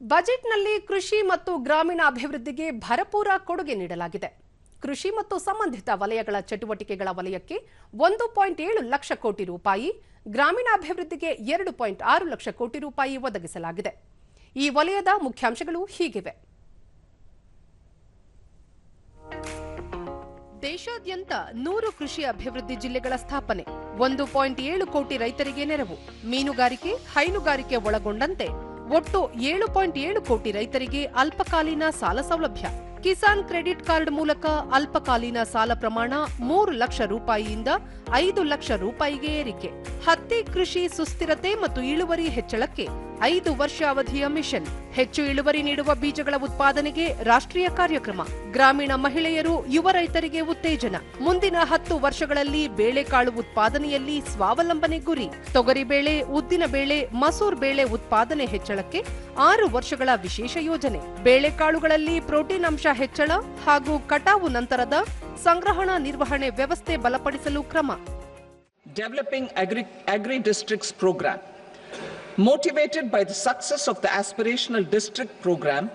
ಬಜೆಟ್ನಲ್ಲಿ ಕೃಷಿ ಮತ್ತು ಗ್ರಾಮೀಣ ಅಭಿವೃದ್ಧಿಗೆ ಭರಪೂರ ಕೊಡುಗೆ ನೀಡಲಾಗಿದೆ. ಕೃಷಿ ಮತ್ತು ಸಂಬಂಧಿತ ವಲಯಗಳ ಚಟುವಟಿಕೆಗಳ ವಲಯಕ್ಕೆ ಒಂದು ಪಾಯಿಂಟ್ ಏಳು ಲಕ್ಷ ಕೋಟಿ ರೂಪಾಯಿ ಗ್ರಾಮೀಣಾಭಿವೃದ್ಧಿಗೆ ಎರಡು ಪಾಯಿಂಟ್ ಆರು ಲಕ್ಷ ಕೋಟಿ ರೂಪಾಯಿ ಒದಗಿಸಲಾಗಿದೆ. ಈ ವಲಯದ ಮುಖ್ಯಾಂಶಗಳು ಹೀಗಿವೆ. ದೇಶಾದ್ಯಂತ ನೂರು ಕೃಷಿ ಅಭಿವೃದ್ಧಿ ಜಿಲ್ಲೆಗಳ ಸ್ಥಾಪನೆ, ಒಂದು ಪಾಯಿಂಟ್ ಏಳು ಕೋಟಿ ರೈತರಿಗೆ ನೆರವು. ಮೀನುಗಾರಿಕೆ, ಹೈನುಗಾರಿಕೆ ಒಳಗೊಂಡಂತೆ ಒಟ್ಟು ಏಳು ಪಾಯಿಂಟ್ ಏಳು ಕೋಟಿ ರೈತರಿಗೆ ಅಲ್ಪಕಾಲೀನ ಸಾಲ ಸೌಲಭ್ಯ. ಕಿಸಾನ್ ಕ್ರೆಡಿಟ್ ಕಾರ್ಡ್ ಮೂಲಕ ಅಲ್ಪಕಾಲೀನ ಸಾಲ ಪ್ರಮಾಣ ಮೂರು ಲಕ್ಷ ರೂಪಾಯಿಯಿಂದ ಐದು ಲಕ್ಷ ರೂಪಾಯಿಗೆ ಏರಿಕೆ. ಹತ್ತಿ ಕೃಷಿ ಸುಸ್ಥಿರತೆ ಮತ್ತು ಇಳುವರಿ ಹೆಚ್ಚಳಕ್ಕೆ ಐದು ವರ್ಷ ಅವಧಿಯ ಮಿಷನ್. ಹೆಚ್ಚು ಇಳುವರಿ ನೀಡುವ ಬೀಜಗಳ ಉತ್ಪಾದನೆಗೆ ರಾಷ್ಟ್ರೀಯ ಕಾರ್ಯಕ್ರಮ. ಗ್ರಾಮೀಣ ಮಹಿಳೆಯರು, ಯುವ ರೈತರಿಗೆ ಉತ್ತೇಜನ. ಮುಂದಿನ ಹತ್ತು ವರ್ಷಗಳಲ್ಲಿ ಬೇಳೆಕಾಳು ಉತ್ಪಾದನೆಯಲ್ಲಿ ಸ್ವಾವಲಂಬನೆ ಗುರಿ. ತೊಗರಿಬೇಳೆ ಉದ್ದಿನ ಬೇಳೆ, ಮಸೂರ್ ಬೇಳೆ ಉತ್ಪಾದನೆ ಹೆಚ್ಚಳಕ್ಕೆ ಆರು ವರ್ಷಗಳ ವಿಶೇಷ ಯೋಜನೆ. ಬೇಳೆಕಾಳುಗಳಲ್ಲಿ ಪ್ರೋಟೀನ್ ಅಂಶ ಹೆಚ್ಚಳ ಹಾಗೂ ಕಟಾವು ನಂತರದ ಸಂಗ್ರಹಣಾ ನಿರ್ವಹಣೆ ವ್ಯವಸ್ಥೆ ಬಲಪಡಿಸಲು ಕ್ರಮ. Developing agri agri Districts Program. Motivated by the success of the Aspirational District Program,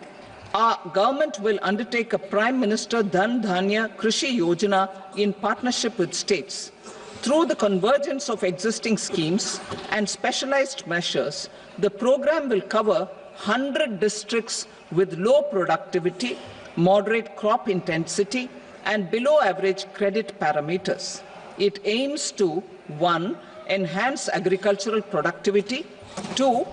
our government will undertake a Prime Minister Dhan Dhanya Krishi Yojana in partnership with states. Through the convergence of existing schemes and specialized measures, the program will cover 100 districts with low productivity, moderate crop intensity, and below average credit parameters. It aims to 1. Enhance agricultural productivity, 2.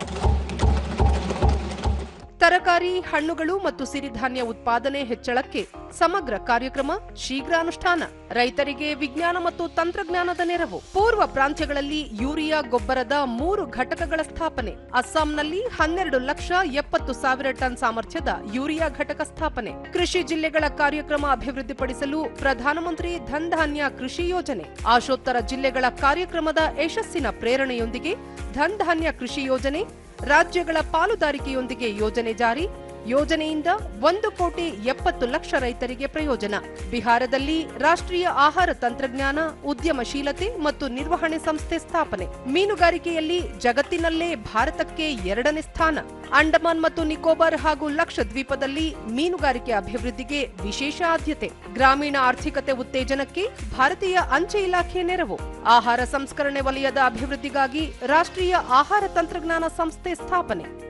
ತರಕಾರಿ, ಹಣ್ಣುಗಳು ಮತ್ತು ಸಿರಿಧಾನ್ಯ ಉತ್ಪಾದನೆ ಹೆಚ್ಚಳಕ್ಕೆ ಸಮಗ್ರ ಕಾರ್ಯಕ್ರಮ, ಶೀಘ್ರ ಅನುಷ್ಠಾನ. ರೈತರಿಗೆ ವಿಜ್ಞಾನ ಮತ್ತು ತಂತ್ರಜ್ಞಾನದ ನೆರವು. ಪೂರ್ವ ಪ್ರಾಂತ್ಯಗಳಲ್ಲಿ ಯೂರಿಯಾ ಗೊಬ್ಬರದ ಮೂರು ಘಟಕಗಳ ಸ್ಥಾಪನೆ. ಅಸ್ಸಾಂನಲ್ಲಿ ಹನ್ನೆರಡು ಲಕ್ಷ ಎಪ್ಪತ್ತು ಸಾವಿರ ಟನ್ ಸಾಮರ್ಥ್ಯದ ಯೂರಿಯಾ ಘಟಕ ಸ್ಥಾಪನೆ. ಕೃಷಿ ಜಿಲ್ಲೆಗಳ ಕಾರ್ಯಕ್ರಮ ಅಭಿವೃದ್ಧಿಪಡಿಸಲು ಪ್ರಧಾನಮಂತ್ರಿ ಧನ್ ಧಾನ್ಯ ಕೃಷಿ ಯೋಜನೆ. ಆಶೋತ್ತರ ಜಿಲ್ಲೆಗಳ ಕಾರ್ಯಕ್ರಮದ ಯಶಸ್ಸಿನ ಪ್ರೇರಣೆಯೊಂದಿಗೆ ಧನ್ ಧಾನ್ಯ ಕೃಷಿ ಯೋಜನೆ ರಾಜ್ಯಗಳ ಪಾಲುದಾರಿಕೆಯೊಂದಿಗೆ ಯೋಜನೆ ಜಾರಿ ಯೋಜನೆಯಿಂದ ಒಂದು ಕೋಟಿ ಎಪ್ಪತ್ತು ಲಕ್ಷ ರೈತರಿಗೆ ಪ್ರಯೋಜನ. ಬಿಹಾರದಲ್ಲಿ ರಾಷ್ಟ್ರೀಯ ಆಹಾರ ತಂತ್ರಜ್ಞಾನ, ಉದ್ಯಮಶೀಲತೆ ಮತ್ತು ನಿರ್ವಹಣೆ ಸಂಸ್ಥೆ ಸ್ಥಾಪನೆ. ಮೀನುಗಾರಿಕೆಯಲ್ಲಿ ಜಗತ್ತಿನಲ್ಲೇ ಭಾರತಕ್ಕೆ ಎರಡನೇ ಸ್ಥಾನ. ಅಂಡಮಾನ್ ಮತ್ತು ನಿಕೋಬಾರ್ ಹಾಗೂ ಲಕ್ಷದ್ವೀಪದಲ್ಲಿ ಮೀನುಗಾರಿಕೆ ಅಭಿವೃದ್ಧಿಗೆ ವಿಶೇಷ ಆದ್ಯತೆ. ಗ್ರಾಮೀಣ ಆರ್ಥಿಕತೆ ಉತ್ತೇಜನಕ್ಕೆ ಭಾರತೀಯ ಅಂಚೆ ಇಲಾಖೆ ನೆರವು. ಆಹಾರ ಸಂಸ್ಕರಣೆ ವಲಯದ ಅಭಿವೃದ್ಧಿಗಾಗಿ ರಾಷ್ಟ್ರೀಯ ಆಹಾರ ತಂತ್ರಜ್ಞಾನ ಸಂಸ್ಥೆ ಸ್ಥಾಪನೆ.